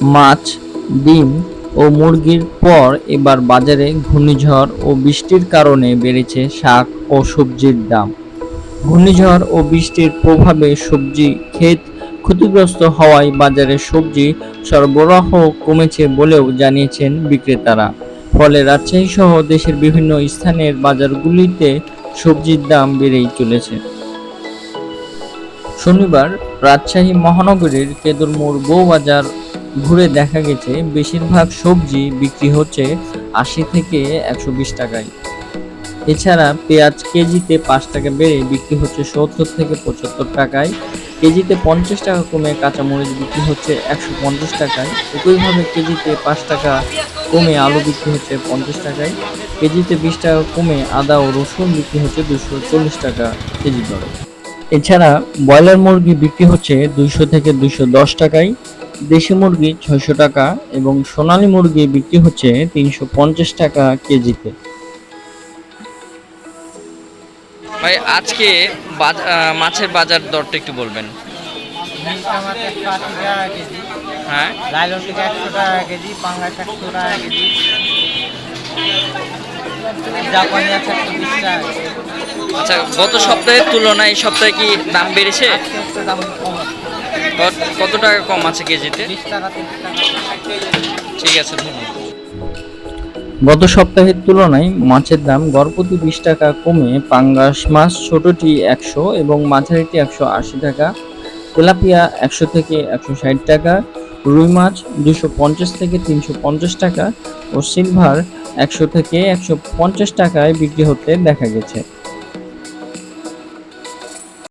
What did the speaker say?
মাছ, ডিম ও মুরগির পর এবার বাজারে ঘূর্ণিঝড় ও বৃষ্টির কারণে বেড়েছে শাক ও সবজির দাম। ঘূর্ণিঝড় ও বৃষ্টির প্রভাবে সবজি, ক্ষেত ক্ষতিগ্রস্ত হওয়ায় বাজারে সবজি সরবরাহ কমেছে বলেও জানিয়েছেন বিক্রেতারা। ফলে রাজশাহী সহ দেশের বিভিন্ন স্থানের বাজারগুলিতে সবজির দাম বেড়েই চলেছে। শনিবার রাজশাহী মহানগরীর কেদুরমোড় বউবাজার ঘুরে দেখা গেছে, বেশিরভাগ সবজি বিক্রি হচ্ছে আশি থেকে একশো বিশ টাকায়। এছাড়া পেঁয়াজ কেজিতে পাঁচ টাকা বেড়ে বিক্রি হচ্ছে সত্তর থেকে পঁচাত্তর টাকায়। কেজিতে পঞ্চাশ টাকা কমে কাঁচামরিচ বিক্রি হচ্ছে একশো পঞ্চাশ টাকায়। একইভাবে কেজিতে পাঁচ টাকা কমে আলু বিক্রি হচ্ছে পঞ্চাশ টাকায়। কেজিতে বিশ টাকা কমে আদা ও রসুন বিক্রি হচ্ছে দুশো চল্লিশ টাকা কেজি দরে। এছাড়া ব্রয়লার মুরগি বিক্রি হচ্ছে দুইশো থেকে দুইশো দশ টাকায় দেশি মুরগি ছয়শো টাকা এবং সোনালী মুরগি বিক্রি হচ্ছে তিনশো পঞ্চাশ টাকা কেজিতে। ভাই আজকে মাছের বাজার দরটা একটু বলবেন। হ্যাঁ? একশো টাকা কেজি পাঙ্গাস একশো টাকা কেজি জাপানি একশো টাকা। কেজি। আচ্ছা গত সপ্তাহের তুলনায় এই সপ্তাহে কি দাম বেড়েছে? কত- টাকা কম আছে কেজিতে? ঠিক আছে, ধন্যবাদ। গত সপ্তাহের তুলনায় মাছের দাম গড়প্রতি বিশ টাকা কমে পাঙ্গাস মাছ ছোটটি একশো এবং মাঝারিটি একশো আশি টাকা, তেলাপিয়া একশো থেকে একশো ষাট টাকা, রুই মাছ দুশো পঞ্চাশ থেকে তিনশো পঞ্চাশ টাকা ও সিলভার একশো থেকে একশো পঞ্চাশ টাকায় বিক্রি হতে দেখা গেছে।